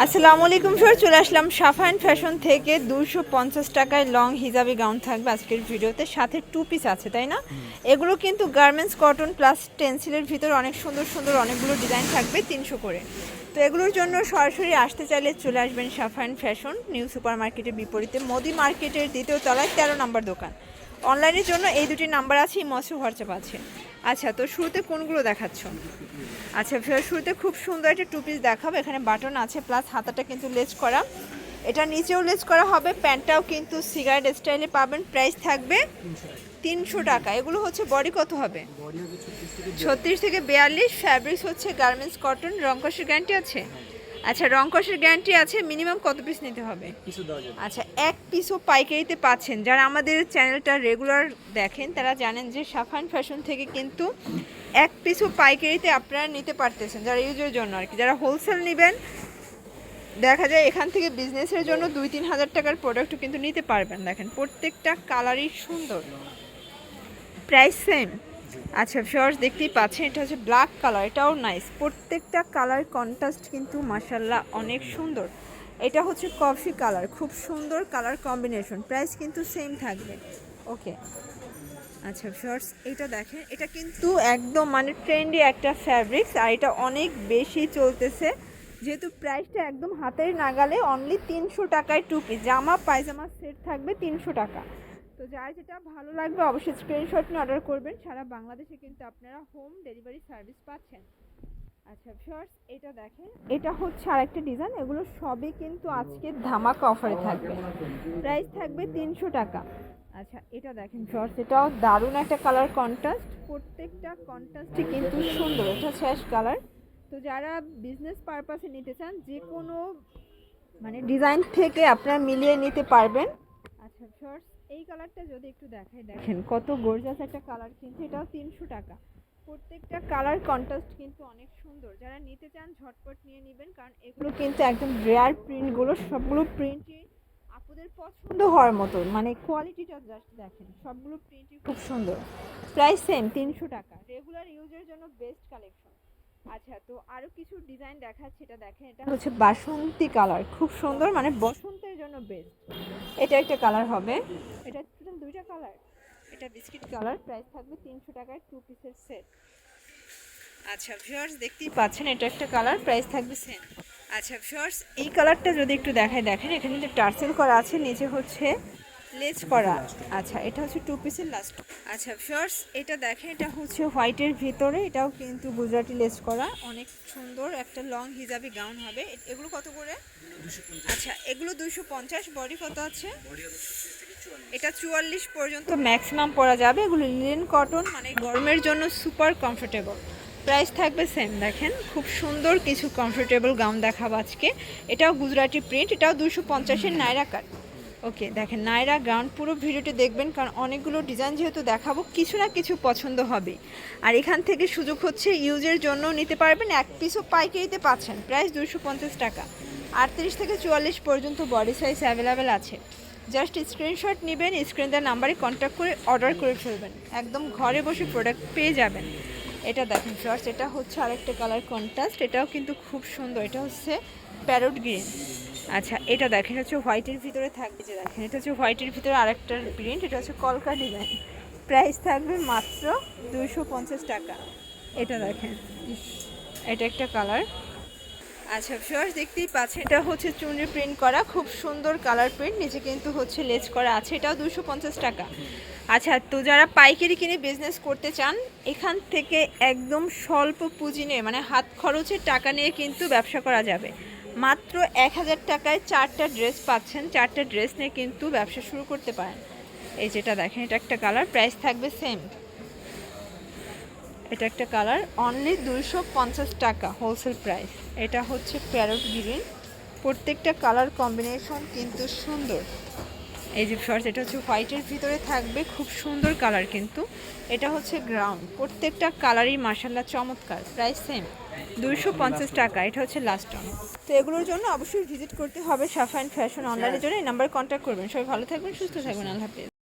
আসসালামু আলাইকুম স্যার চলে আসলাম সাফাইন ফ্যাশন থেকে। দুশো পঞ্চাশ টাকায় লং হিজাবি গাউন থাকবে আজকের ভিডিওতে। সাথে টু পিস আছে তাই না? এগুলো কিন্তু গার্মেন্টস কটন প্লাস টেন্সিলের ভিতর অনেক সুন্দর সুন্দর অনেকগুলো ডিজাইন থাকবে তিনশো করে। তো এগুলোর জন্য সরাসরি আসতে চাইলে চলে আসবেন সাফাইন ফ্যাশন নিউ সুপার মার্কেটের বিপরীতে। মোদি মার্কেটের দ্বিতীয় তলায় তেরো নম্বর দোকান। অনলাইনের জন্য এই দুটি নাম্বার আছে মৎস্য হোয়াটসঅ্যাপ আছে। আচ্ছা তো শুরুতে কোনগুলো দেখাচ্ছ? আচ্ছা শুরুতে খুব সুন্দর একটা টু পিস দেখাবো। এখানে বাটন আছে প্লাস হাতাটা কিন্তু লেজ করা। এটা নিচেও লেজ করা হবে প্যান্টটাও কিন্তু সিগারেট স্টাইলে পাবেন। প্রাইস থাকবে তিনশো টাকা। এগুলো হচ্ছে বডি কত হবে? ছত্রিশ থেকে বিয়াল্লিশ। ফ্যাব্রিক্স হচ্ছে গার্মেন্টস কটন রংকশের গ্যারান্টি আছে? আচ্ছা রংকশের গ্যারান্টি আছে মিনিমাম কত পিস নিতে হবে? আচ্ছা এক পিসও পাইকারিতে পাচ্ছেন। যারা আমাদের চ্যানেলটা রেগুলার দেখেন তারা জানেন যে সাফান ফ্যাশন থেকে কিন্তু এক পিসও পাইকারিতে আপনারা নিতে পারতেছেন যারা ইউজের জন্য আর কি যারা হোলসেল নেবেন দেখা যায় এখান থেকে বিজনেসের জন্য দুই তিন হাজার টাকার প্রোডাক্টও কিন্তু নিতে পারবেন। দেখেন প্রত্যেকটা কালারই সুন্দর। প্রাইস সেম আচ্ছা ফিওর্স দেখতেই পাচ্ছেন, এটা হচ্ছে ব্ল্যাক কালার এটাও নাইস প্রত্যেকটা কালার কন্ট্রাস্ট কিন্তু মাসাল্লাহ অনেক সুন্দর। এটা হচ্ছে কফি কালার খুব সুন্দর কালার কম্বিনেশন প্রাইস কিন্তু সেম থাকবে। ওকে আচ্ছা ফিওর্স এটা দেখেন, এটা কিন্তু একদম মানে ট্রেন্ডি একটা ফ্যাব্রিক্স আর এটা অনেক বেশি চলতেছে। যেহেতু প্রাইসটা একদম হাতের নাগালে অনলি তিনশো টাকায় টু পিস জামা, পায়জামা সেট থাকবে তিনশো টাকা। তো যার যেটা ভালো লাগবে অবশ্যই স্ক্রিনশট নিয়ে অর্ডার করবেন। সারা বাংলাদেশে কিন্তু আপনারা হোম ডেলিভারি সার্ভিস পাচ্ছেন। আচ্ছা শর্টস এটা দেখেন। এটা হচ্ছে আরেকটা ডিজাইন এগুলো সবই কিন্তু আজকে ধামাকা অফারে থাকবে। প্রাইস থাকবে তিনশো টাকা। আচ্ছা এটা দেখেন শর্টস এটাও দারুণ একটা কালার কন্ট্রাস্ট প্রত্যেকটা কন্ট্রাস্টই কিন্তু সুন্দর, এটা শেষ কালার তো যারা বিজনেস পারপাসে নিতে চান, যে কোনো মানে ডিজাইন থেকে আপনারা মিলিয়ে নিতে পারবেন। আচ্ছা শর্টস এই কালারটা যদি একটু দেখাই, দেখেন কত গর্জাস একটা কালার কিন্তু এটাও তিনশো টাকা। প্রত্যেকটা কালার কন্ট্রাস্ট কিন্তু অনেক সুন্দর। যারা নিতে চান, ঝটপট নিয়ে নেবেন, কারণ এগুলো কিন্তু একদম রেয়ার প্রিন্টগুলো সবগুলো প্রিন্টই আপুদের পছন্দ হওয়ার মতো। মানে কোয়ালিটিটা জাস্ট দেখেন, সবগুলো প্রিন্টই খুব সুন্দর। প্রাইস সেম তিনশো টাকা। রেগুলার ইউজের জন্য বেস্ট কালেকশন আচ্ছা তো আরও কিছু ডিজাইন দেখাচ্ছি, এটা দেখেন, এটা হচ্ছে বাসন্তী কালার খুব সুন্দর মানে বসন্তের জন্য বেস্ট এটা একটা কালার হবে। এটা টোটাল দুইটা কালার এটা বিস্কিট কালার প্রাইস থাকবে তিনশো টাকায় টু পিসের সেট আচ্ছা ভিউয়ার্স দেখতেই পাচ্ছেন এটা একটা কালার প্রাইস থাকবে সেম আচ্ছা ভিউয়ার্স এই কালারটা যদি একটু দেখায় দেখেন এখানে কিন্তু টার্সেল করা আছে নিচে হচ্ছে লেজ করা। আচ্ছা এটা হচ্ছে টু পিসের লাস্ট আচ্ছা ভিউয়ার্স এটা দেখেন এটা হচ্ছে হোয়াইটের ভিতরে এটাও কিন্তু গুজরাটি লেজ করা। অনেক সুন্দর একটা লং হিজাবি গাউন হবে। এগুলো কত করে? আচ্ছা এগুলো দুশো পঞ্চাশ বডি কত আছে? এটা চুয়াল্লিশ পর্যন্ত ম্যাক্সিমাম পরা যাবে। এগুলো লিনেন কটন মানে গরমের জন্য সুপার কমফোর্টেবল প্রাইস থাকবে সেম দেখেন। খুব সুন্দর কিছু কমফোর্টেবল গাউন দেখাবো আজকে। এটাও গুজরাটি প্রিন্ট এটাও দুশো পঞ্চাশের নাইরা কাট ওকে দেখেন নাইরা গাউন পুরো ভিডিওটি দেখবেন কারণ অনেকগুলো ডিজাইন যেহেতু দেখাবো কিছু না কিছু পছন্দ হবে। আর এখান থেকে সুযোগ হচ্ছে ইউজের জন্য নিতে পারবেন। এক পিসও পাইকারিতে পাচ্ছেন। প্রাইস দুশো পঞ্চাশ টাকা। আটত্রিশ থেকে চুয়াল্লিশ পর্যন্ত বডি সাইজ অ্যাভেলেবেল আছে। জাস্ট স্ক্রিনশট নেবেন স্ক্রিন দেওয়ার নাম্বারে কন্ট্যাক্ট করে অর্ডার করে ফেলবেন। একদম ঘরে বসে প্রোডাক্ট পেয়ে যাবেন। এটা দেখেন শর্টস এটা হচ্ছে আরেকটা কালার কন্ট্রাস্ট এটাও কিন্তু খুব সুন্দর, এটা হচ্ছে প্যারোট গ্রিন আচ্ছা এটা দেখেন হচ্ছে হোয়াইটের ভিতরে থাকবে যে দেখেন, এটা হচ্ছে হোয়াইটের ভিতরে আরেকটা প্রিন্ট এটা হচ্ছে কলকা ডিজাইন প্রাইস থাকবে মাত্র দুশো টাকা। এটা দেখেন, এটা একটা কালার আচ্ছা ফিওর্স দেখতেই পাচ্ছেন, এটা হচ্ছে চুনরি প্রিন্ট করা, খুব সুন্দর কালার প্রিন্ট নিচে কিন্তু হচ্ছে লেজ করা আছে, এটাও দুশো পঞ্চাশ টাকা। আচ্ছা তো যারা পাইকারি কিনে বিজনেস করতে চান, এখান থেকে একদম স্বল্প পুঁজি নিয়ে মানে হাত খরচের টাকা নিয়ে কিন্তু ব্যবসা করা যাবে। মাত্র এক হাজার টাকায় চারটা ড্রেস পাচ্ছেন, চারটা ড্রেস নিয়ে কিন্তু ব্যবসা শুরু করতে পারেন। এই যেটা দেখেন, এটা একটা কালার প্রাইস থাকবে সেম এটা একটা কালার অনলি দুইশো পঞ্চাশ টাকা হোলসেল প্রাইস এটা হচ্ছে প্যারট গ্রিন প্রত্যেকটা কালার কম্বিনেশন কিন্তু সুন্দর। এই যে ফার্স্ট এটা হচ্ছে হোয়াইটের ভিতরে থাকবে, খুব সুন্দর কালার কিন্তু। এটা হচ্ছে গ্রাউন্ড প্রত্যেকটা কালারই মাসাল্লাহ চমৎকার প্রাইস সেম দুইশো পঞ্চাশ টাকা, এটা হচ্ছে লাস্ট অন তো এগুলোর জন্য অবশ্যই ভিজিট করতে হবে সাফাইন ফ্যাশন অনলাইনের জন্য। এই নাম্বারে কন্ট্যাক্ট করবেন। সবাই ভালো থাকবেন, সুস্থ থাকবেন। আল্লাহ হাফিজ।